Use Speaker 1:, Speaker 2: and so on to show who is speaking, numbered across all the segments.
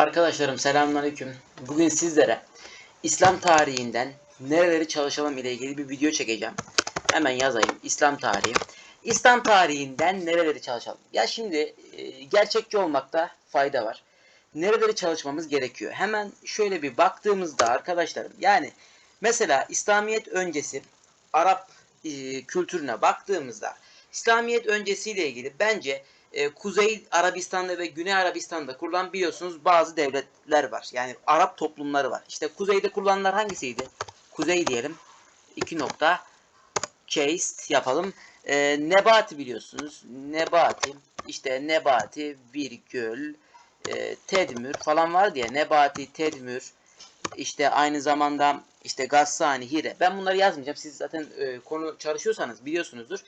Speaker 1: Arkadaşlarım selamünaleyküm. Bugün sizlere İslam tarihinden nereleri çalışalım ile ilgili bir video çekeceğim. Hemen yazayım. İslam tarihi. İslam tarihinden nereleri çalışalım? Ya şimdi e, gerçekçi olmakta fayda var. Nereleri çalışmamız gerekiyor? Hemen şöyle bir baktığımızda arkadaşlarım yani mesela İslamiyet öncesi Arap e, kültürüne baktığımızda İslamiyet öncesiyle ilgili bence e, Kuzey Arabistan'da ve Güney Arabistan'da kurulan biliyorsunuz bazı devletler var. Yani Arap toplumları var. İşte kuzeyde kurulanlar hangisiydi? Kuzey diyelim. İki nokta. Chaste yapalım. E, Nebati biliyorsunuz. Nebati. İşte Nebati, virgül, e, Tedmür falan var diye. Nebati, Tedmür. İşte aynı zamanda işte Gassani, Hire. Ben bunları yazmayacağım. Siz zaten e, konu çalışıyorsanız biliyorsunuzdur.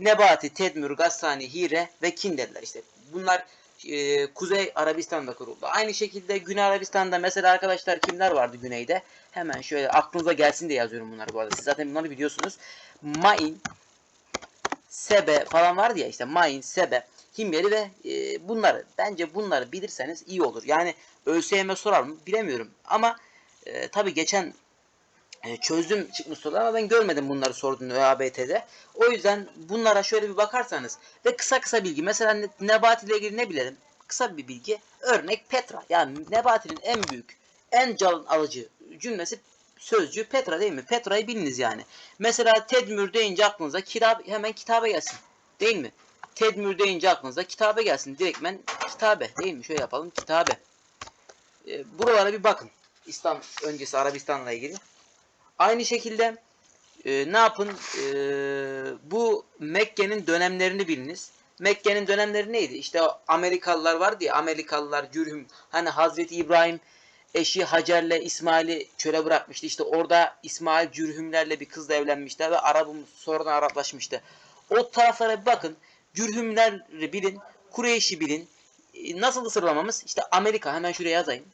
Speaker 1: Nebati, Tedmür, Gassani, Hire ve Kinderler işte. Bunlar e, Kuzey Arabistan'da kuruldu. Aynı şekilde Güney Arabistan'da mesela arkadaşlar kimler vardı güneyde? Hemen şöyle aklınıza gelsin diye yazıyorum bunları bu arada. Siz zaten bunları biliyorsunuz. Main, Sebe falan vardı ya işte Main, Sebe, Himyeri ve e, bunları. Bence bunları bilirseniz iyi olur. Yani ÖSYM sorar mı bilemiyorum. Ama e, tabii geçen e, çözdüm çıkmış sorular ama ben görmedim bunları sorduğunu ÖABT'de. O yüzden bunlara şöyle bir bakarsanız ve kısa kısa bilgi. Mesela ne- Nebati ile ilgili ne bilelim? Kısa bir bilgi. Örnek Petra. Yani Nebati'nin en büyük, en can alıcı cümlesi sözcüğü Petra değil mi? Petra'yı biliniz yani. Mesela Tedmür deyince aklınıza kitap hemen kitabe gelsin. Değil mi? Tedmür deyince aklınıza kitabe gelsin. Direktmen kitabe değil mi? Şöyle yapalım kitabe. E, buralara bir bakın. İslam öncesi Arabistan'la ilgili. Aynı şekilde e, ne yapın? E, bu Mekke'nin dönemlerini biliniz. Mekke'nin dönemleri neydi? İşte Amerikalılar vardı ya, Amerikalılar, Cürhüm. Hani Hazreti İbrahim eşi Hacer'le İsmail'i çöle bırakmıştı. İşte orada İsmail Cürhümlerle bir kızla evlenmişler ve Arap'ım sonradan Araplaşmıştı. O taraflara bir bakın. Cürhümleri bilin, Kureyş'i bilin. E, Nasıl sıralamamız? İşte Amerika. Hemen şuraya yazayım.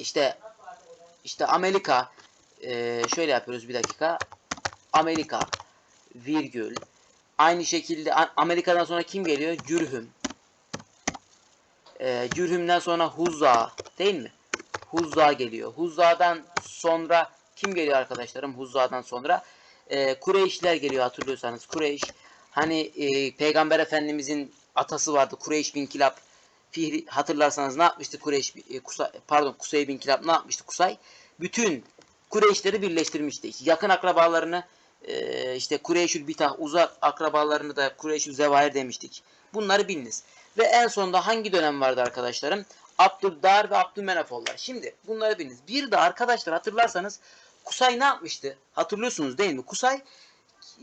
Speaker 1: İşte işte Amerika, ee, şöyle yapıyoruz bir dakika. Amerika virgül. Aynı şekilde Amerika'dan sonra kim geliyor? Cürhüm. Ee, Cürhüm'den sonra Huzza değil mi? Huzza geliyor. Huzza'dan sonra kim geliyor arkadaşlarım? Huzza'dan sonra ee, Kureyşler geliyor hatırlıyorsanız. Kureyş hani e, Peygamber Efendimizin atası vardı. Kureyş bin Kilab. Fihri hatırlarsanız ne yapmıştı Kureyş e, Kusay, pardon Kusay bin Kilab ne yapmıştı Kusay? Bütün Kureyşleri birleştirmişti. İşte yakın akrabalarını e, işte Kureyşül Bitah uzak akrabalarını da Kureyşül Zevahir demiştik. Bunları biliniz. Ve en sonunda hangi dönem vardı arkadaşlarım? Abdüddar ve Abdülmenafollar. Şimdi bunları biliniz. Bir de arkadaşlar hatırlarsanız Kusay ne yapmıştı? Hatırlıyorsunuz değil mi? Kusay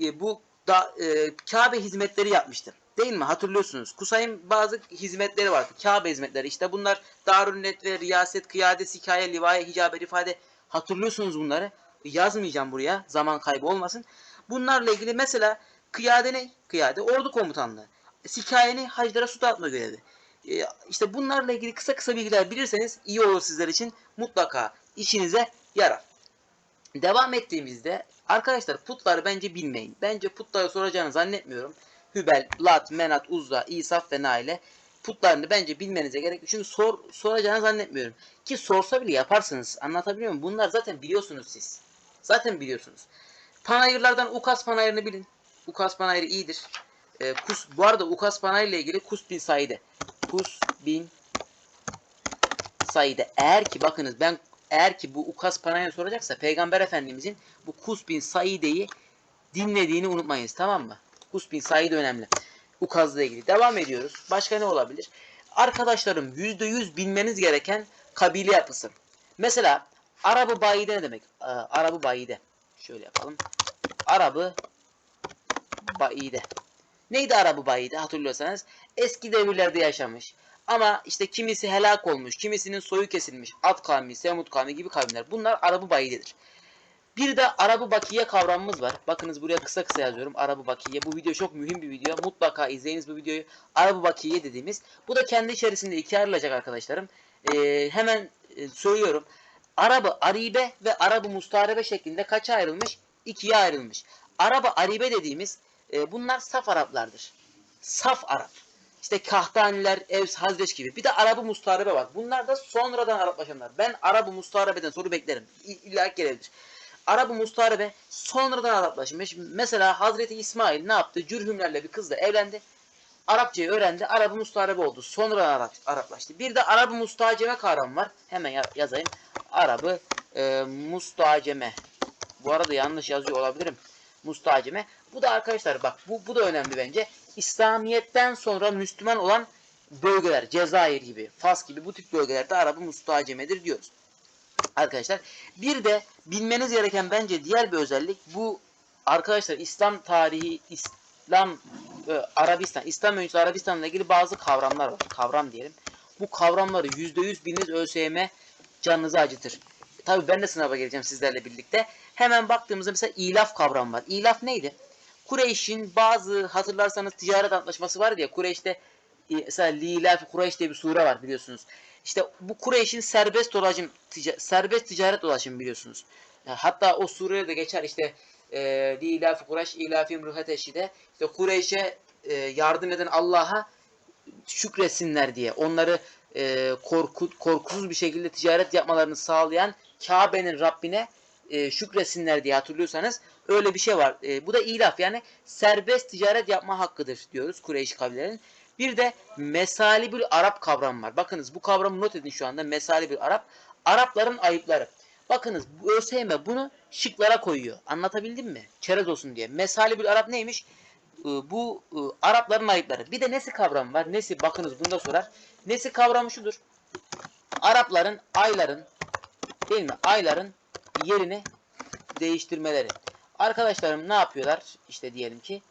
Speaker 1: e, bu da e, Kabe hizmetleri yapmıştı. Değil mi? Hatırlıyorsunuz. Kusay'ın bazı hizmetleri vardı. Kabe hizmetleri. İşte bunlar Darünnet ve Riyaset, Kıyade, Sikaye, Livaye, Hicabe, ifade Hatırlıyorsunuz bunları. Yazmayacağım buraya. Zaman kaybı olmasın. Bunlarla ilgili mesela kıyade ne? Kıyade ordu komutanlığı. Sikaye ne? Haclara su dağıtma görevi. İşte bunlarla ilgili kısa kısa bilgiler bilirseniz iyi olur sizler için. Mutlaka işinize yarar. Devam ettiğimizde arkadaşlar putları bence bilmeyin. Bence putları soracağını zannetmiyorum. Hübel, Lat, Menat, Uzza, İsaf ve Naile putlarını bence bilmenize gerek. Çünkü sor, soracağını zannetmiyorum. Ki sorsa bile yaparsınız. Anlatabiliyor muyum? Bunlar zaten biliyorsunuz siz. Zaten biliyorsunuz. Panayırlardan Ukas Panayırını bilin. Ukas Panayırı iyidir. Ee, Kus, bu arada Ukas Panayır ile ilgili Kus bin Said'e. Kus bin Said'e. Eğer ki bakınız ben eğer ki bu Ukas Panayır'ı soracaksa Peygamber Efendimizin bu Kus bin Saide'yi dinlediğini unutmayınız tamam mı? Kus bin Said önemli. Ukaz'la ilgili. Devam ediyoruz. Başka ne olabilir? Arkadaşlarım %100 bilmeniz gereken kabile yapısı. Mesela Arabı Bayide ne demek? Ee, Arabı Bayide. Şöyle yapalım. Arabı Bayide. Neydi Arabı Bayide hatırlıyorsanız? Eski devirlerde yaşamış. Ama işte kimisi helak olmuş, kimisinin soyu kesilmiş. Ad kavmi, Semud kavmi gibi kavimler. Bunlar Arabı Bayide'dir. Bir de Arabı Bakiye kavramımız var. Bakınız buraya kısa kısa yazıyorum. Arabı Bakiye. Bu video çok mühim bir video. Mutlaka izleyiniz bu videoyu. Arabı Bakiye dediğimiz. Bu da kendi içerisinde ikiye ayrılacak arkadaşlarım. Ee, hemen e, söylüyorum. Arabı Aribe ve Arabı Mustarebe şeklinde kaça ayrılmış? İkiye ayrılmış. Arabı Aribe dediğimiz e, bunlar saf Araplardır. Saf Arap. İşte Kahtaniler, Evs, Hazreç gibi. Bir de Arabı Mustarebe var. Bunlar da sonradan Araplaşanlar. Ben Arabı Mustarebe'den soru beklerim. İlla gelebilir. Arabı Mustarebe sonradan Araplaşmış. Mesela Hazreti İsmail ne yaptı? Cürhümlerle bir kızla evlendi. Arapçayı öğrendi. Arabı Mustarebe oldu. Sonra Arap, Araplaştı. Bir de Arabı Mustaceme kavramı var. Hemen ya- yazayım. Arabı e, Mustaceme. Bu arada yanlış yazıyor olabilirim. Mustacime. Bu da arkadaşlar bak bu, bu da önemli bence. İslamiyet'ten sonra Müslüman olan bölgeler, Cezayir gibi, Fas gibi bu tip bölgelerde Arabı Mustacemedir diyoruz. Arkadaşlar bir de bilmeniz gereken bence diğer bir özellik bu arkadaşlar İslam tarihi, İslam e, Arabistan, İslam öncesi Arabistan'la ilgili bazı kavramlar var. Kavram diyelim. Bu kavramları %100 biliniz ÖSYM canınızı acıtır. Tabii ben de sınava geleceğim sizlerle birlikte. Hemen baktığımızda mesela ilaf kavramı var. İlaf neydi? Kureyş'in bazı hatırlarsanız ticaret antlaşması var ya Kureyş'te e, mesela Lilaf Kureyş diye bir sure var biliyorsunuz. İşte bu Kureyş'in serbest dolaşım tica- serbest ticaret dolaşımı biliyorsunuz. Hatta o surede de geçer işte e, Lilaf Kureyş ilafim ruhateşide işte Kureyş'e e, yardım eden Allah'a şükretsinler diye onları e, korku, korkusuz bir şekilde ticaret yapmalarını sağlayan Kabe'nin Rabbine e, şükretsinler diye hatırlıyorsanız öyle bir şey var. E, bu da ilaf yani serbest ticaret yapma hakkıdır diyoruz Kureyş kabilelerinin. Bir de mesalibül Arap kavramı var. Bakınız bu kavramı not edin şu anda. Mesalibül Arap. Arapların ayıpları. Bakınız ÖSYM bunu şıklara koyuyor. Anlatabildim mi? Çerez olsun diye. Mesalibül Arap neymiş? Ee, Bu e, Arapların ayıpları. Bir de nesi kavramı var. Nesi bakınız bunu da sorar. Nesi kavramı şudur. Arapların ayların değil mi? Ayların yerini değiştirmeleri. Arkadaşlarım ne yapıyorlar? İşte diyelim ki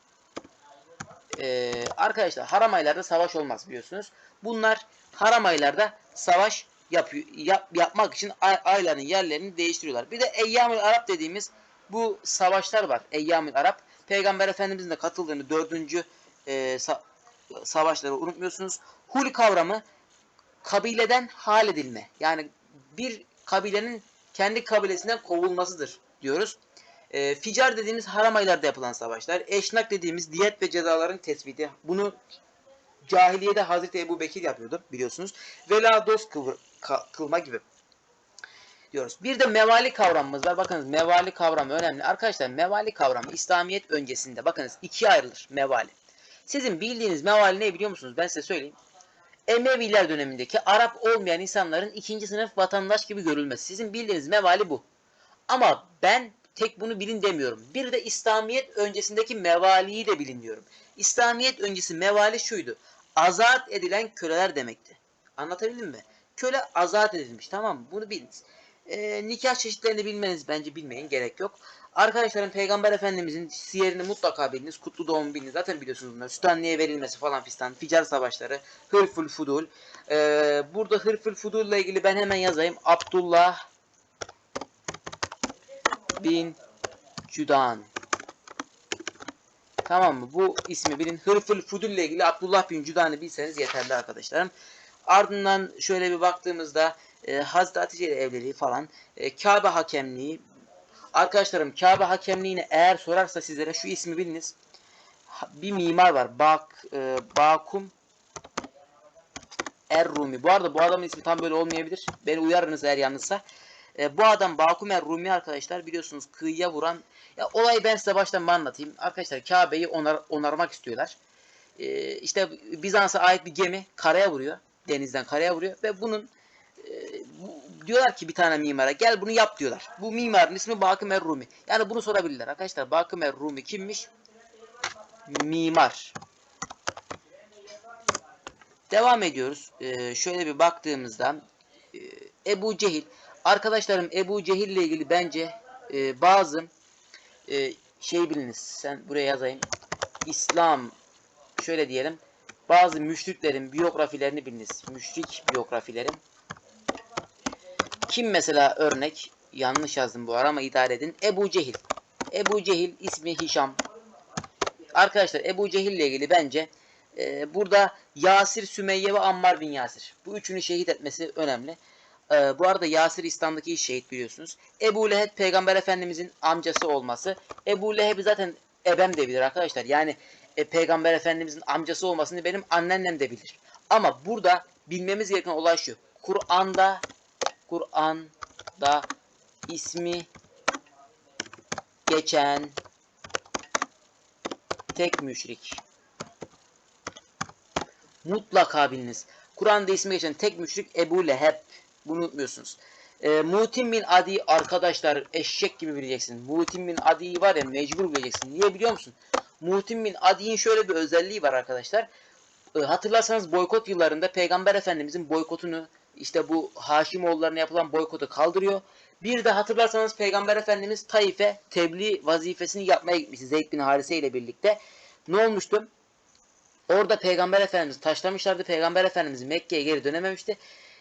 Speaker 1: e, arkadaşlar haram aylarda savaş olmaz biliyorsunuz. Bunlar haram aylarda savaş yapıyor, yap, yapmak için ay, ayların yerlerini değiştiriyorlar. Bir de Eyyamül Arap dediğimiz bu savaşlar var. Eyyamül Arap. Peygamber Efendimizin de katıldığını dördüncü e, sa- savaşları unutmuyorsunuz. Hul kavramı kabileden hal edilme. Yani bir kabilenin kendi kabilesinden kovulmasıdır diyoruz. E, ficar dediğimiz haram aylarda yapılan savaşlar. Eşnak dediğimiz diyet ve cezaların tespiti. Bunu cahiliyede Hazreti Ebu Bekir yapıyordu biliyorsunuz. Vela dost kılma gibi diyoruz. Bir de mevali kavramımız var. Bakınız mevali kavramı önemli. Arkadaşlar mevali kavramı İslamiyet öncesinde bakınız ikiye ayrılır mevali. Sizin bildiğiniz mevali ne biliyor musunuz? Ben size söyleyeyim. Emeviler dönemindeki Arap olmayan insanların ikinci sınıf vatandaş gibi görülmesi. Sizin bildiğiniz mevali bu. Ama ben tek bunu bilin demiyorum. Bir de İslamiyet öncesindeki mevaliyi de bilin diyorum. İslamiyet öncesi mevali şuydu. Azat edilen köleler demekti. Anlatabildim mi? Köle azat edilmiş tamam mı? Bunu biliniz. Ee, nikah çeşitlerini bilmeniz bence bilmeyin gerek yok. Arkadaşlarım Peygamber Efendimizin siyerini mutlaka biliniz. Kutlu doğum biliniz. Zaten biliyorsunuz bunları. Süt anneye verilmesi falan fistan. Ficar savaşları. Hırful Fudul. Ee, burada Hırful Fudul ile ilgili ben hemen yazayım. Abdullah bin Cüdan. Tamam mı? Bu ismi bilin. Hırful Fudul ile ilgili Abdullah bin Cüdan'ı bilseniz yeterli arkadaşlarım. Ardından şöyle bir baktığımızda e, Hazreti Hatice ile evliliği falan. E, Kabe hakemliği. Arkadaşlarım Kabe hakemliğini eğer sorarsa sizlere şu ismi biliniz. Bir mimar var. Bak, e, Bakum Er-Rumi. Bu arada bu adamın ismi tam böyle olmayabilir. Beni uyarınız eğer yanlışsa. E, bu adam Bakum Er-Rumi arkadaşlar biliyorsunuz kıyıya vuran. Ya olayı ben size baştan anlatayım. Arkadaşlar Kabe'yi onar, onarmak istiyorlar. E, işte Bizans'a ait bir gemi karaya vuruyor. Denizden karaya vuruyor ve bunun e, diyorlar ki bir tane mimara gel bunu yap diyorlar. Bu mimarın ismi Bakım Er-Rumi. Yani bunu sorabilirler arkadaşlar. Bakım Er-Rumi kimmiş? Mimar. Devam ediyoruz. Ee, şöyle bir baktığımızda e, Ebu Cehil. Arkadaşlarım Ebu Cehil ile ilgili bence e, bazı e, şey biliniz. Sen buraya yazayım. İslam şöyle diyelim. Bazı müşriklerin biyografilerini biliniz. Müşrik biyografilerin. Kim mesela örnek? Yanlış yazdım bu ara ama idare edin. Ebu Cehil. Ebu Cehil ismi Hişam. Arkadaşlar Ebu Cehil ile ilgili bence e, burada Yasir, Sümeyye ve Ammar bin Yasir. Bu üçünü şehit etmesi önemli. E, bu arada Yasir İslam'daki şehit biliyorsunuz. Ebu Leheb Peygamber Efendimizin amcası olması. Ebu Leheb'i zaten ebem de bilir arkadaşlar. Yani e, Peygamber Efendimizin amcası olmasını benim anneannem de bilir. Ama burada bilmemiz gereken olay şu. Kur'an'da Kur'an'da ismi geçen tek müşrik. Mutlaka biliniz. Kur'an'da ismi geçen tek müşrik Ebu Leheb. Bunu unutmuyorsunuz. E, Mutim bin Adi arkadaşlar eşek gibi bileceksin. Mutim bin Adi'yi var ya mecbur bileceksin. Niye biliyor musun? Mutim bin Adi'nin şöyle bir özelliği var arkadaşlar. E, hatırlarsanız boykot yıllarında Peygamber Efendimizin boykotunu işte bu Haşimoğullarına yapılan boykotu kaldırıyor. Bir de hatırlarsanız Peygamber Efendimiz Taif'e tebliğ vazifesini yapmaya gitmişti Zeyd bin Harise ile birlikte. Ne olmuştu? Orada Peygamber Efendimiz taşlamışlardı. Peygamber Efendimiz Mekke'ye geri dönememişti.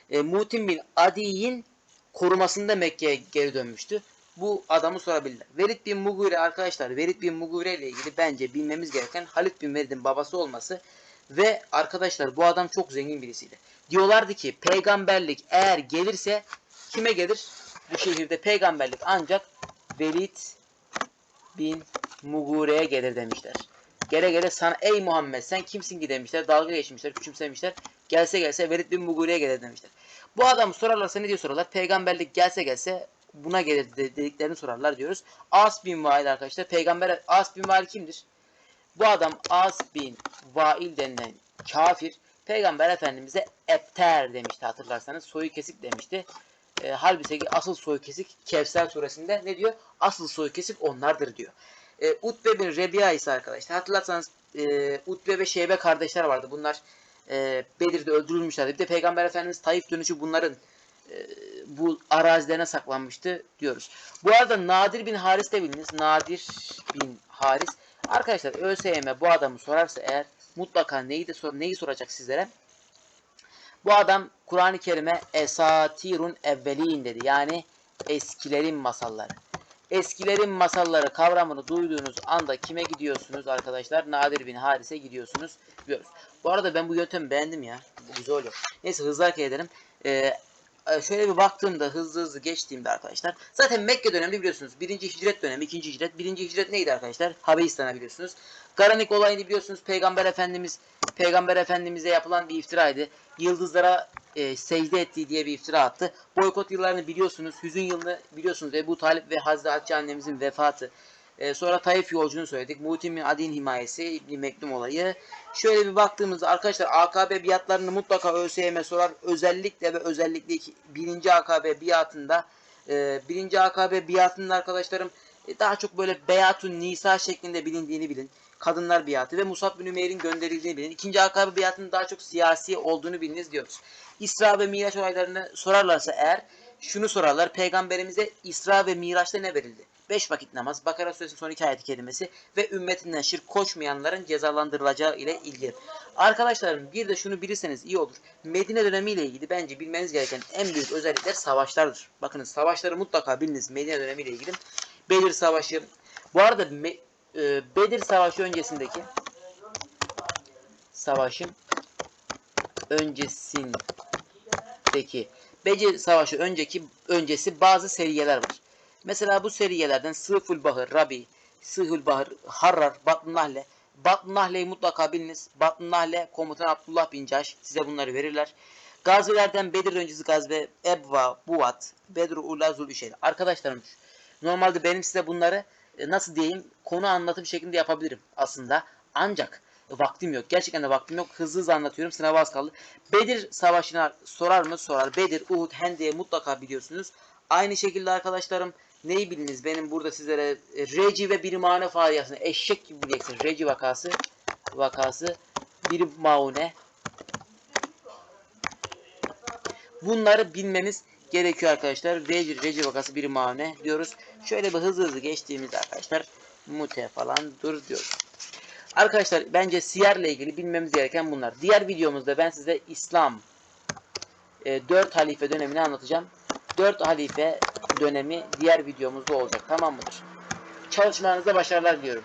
Speaker 1: E, Mutim bin Adi'nin korumasında Mekke'ye geri dönmüştü. Bu adamı sorabilirler. Velid bin Mugire arkadaşlar Velid bin Mugire ile ilgili bence bilmemiz gereken Halid bin Velid'in babası olması ve arkadaşlar bu adam çok zengin birisiydi. Diyorlardı ki peygamberlik eğer gelirse kime gelir? Bu şehirde peygamberlik ancak Velid bin Mugure'ye gelir demişler. Gele gele sana ey Muhammed sen kimsin ki demişler. Dalga geçmişler, küçümsemişler. Gelse gelse Velid bin Mugure'ye gelir demişler. Bu adamı sorarlarsa ne diyor sorarlar? Peygamberlik gelse gelse buna gelir dediklerini sorarlar diyoruz. As bin Vail arkadaşlar. Peygamber As bin Vail kimdir? Bu adam As bin Vail denilen kafir Peygamber Efendimiz'e Ebter demişti hatırlarsanız. Soyu kesik demişti. E, halbuki asıl soyu kesik Kevser suresinde ne diyor? Asıl soyu kesik onlardır diyor. E, Utbe bin Rebiya ise arkadaşlar hatırlarsanız e, Utbe ve Şeybe kardeşler vardı. Bunlar e, Bedir'de öldürülmüşlerdi. Bir de Peygamber Efendimiz Taif dönüşü bunların e, bu arazilerine saklanmıştı diyoruz. Bu arada Nadir bin Haris de biliniz. Nadir bin Haris. Arkadaşlar ÖSYM bu adamı sorarsa eğer mutlaka neyi de sor neyi soracak sizlere? Bu adam Kur'an-ı Kerim'e esatirun evvelin dedi. Yani eskilerin masalları. Eskilerin masalları kavramını duyduğunuz anda kime gidiyorsunuz arkadaşlar? Nadir bin Haris'e gidiyorsunuz diyoruz. Bu arada ben bu yöntemi beğendim ya. Bu güzel oluyor. Neyse hızlı hareket edelim. Ee, şöyle bir baktığımda hızlı hızlı geçtiğimde arkadaşlar. Zaten Mekke dönemi biliyorsunuz. Birinci hicret dönemi, ikinci hicret. Birinci hicret neydi arkadaşlar? Habeyistan'a biliyorsunuz. Garanik olayını biliyorsunuz. Peygamber Efendimiz Peygamber Efendimiz'e yapılan bir iftiraydı. Yıldızlara e, secde ettiği diye bir iftira attı. Boykot yıllarını biliyorsunuz. Hüzün yılını biliyorsunuz. Ebu Talip ve Hazreti Hatice annemizin vefatı. E, sonra Taif yolcunu söyledik. Mutim bin Adin himayesi, İbni Meklum olayı. Şöyle bir baktığımızda arkadaşlar AKB biatlarını mutlaka ÖSYM sorar. Özellikle ve özellikle birinci AKB biatında e, birinci AKB biatının arkadaşlarım e, daha çok böyle Beyatun Nisa şeklinde bilindiğini bilin. Kadınlar biatı ve Musab bin Ümeyr'in gönderildiğini bilin. İkinci AKB biatının daha çok siyasi olduğunu biliniz diyoruz. İsra ve Miraç olaylarını sorarlarsa eğer şunu sorarlar. Peygamberimize İsra ve Miraç'ta ne verildi? 5 vakit namaz, Bakara suresinin son iki ayet kelimesi ve ümmetinden şirk koşmayanların cezalandırılacağı ile ilgili. Arkadaşlarım bir de şunu bilirseniz iyi olur. Medine dönemi ile ilgili bence bilmeniz gereken en büyük özellikler savaşlardır. Bakınız savaşları mutlaka biliniz Medine dönemi ile ilgili. Bedir Savaşı. Bu arada Me e, Bedir Savaşı öncesindeki savaşın öncesindeki Bedir Savaşı önceki öncesi bazı seriyeler var. Mesela bu seriyelerden Sıful Bahır, Rabi, Sıhul Bahır, Harrar, Batn Nahle. Batn Nahle'yi mutlaka biliniz. Batn Nahle komutan Abdullah bin Caş size bunları verirler. Gazilerden Bedir öncesi gazve Ebva, Buvat, Bedru Ula Zulüşeyl. Arkadaşlarım normalde benim size bunları e, nasıl diyeyim konu anlatım şeklinde yapabilirim aslında. Ancak vaktim yok. Gerçekten de vaktim yok. Hızlı hızlı anlatıyorum. Sınava az kaldı. Bedir Savaşı'na sorar mı? Sorar. Bedir, Uhud, Hende'ye mutlaka biliyorsunuz. Aynı şekilde arkadaşlarım neyi biliniz? Benim burada sizlere e, Reci ve bir mane faciasını eşek gibi bileceksin. Reci vakası vakası bir maune Bunları bilmeniz gerekiyor arkadaşlar. Reci, Reci vakası bir maune diyoruz. Şöyle bir hızlı hızlı geçtiğimizde arkadaşlar mute falan dur diyoruz. Arkadaşlar bence siyerle ilgili bilmemiz gereken bunlar. Diğer videomuzda ben size İslam e, 4 halife dönemini anlatacağım. 4 halife dönemi diğer videomuzda olacak. Tamam mıdır? Çalışmanızda başarılar diliyorum.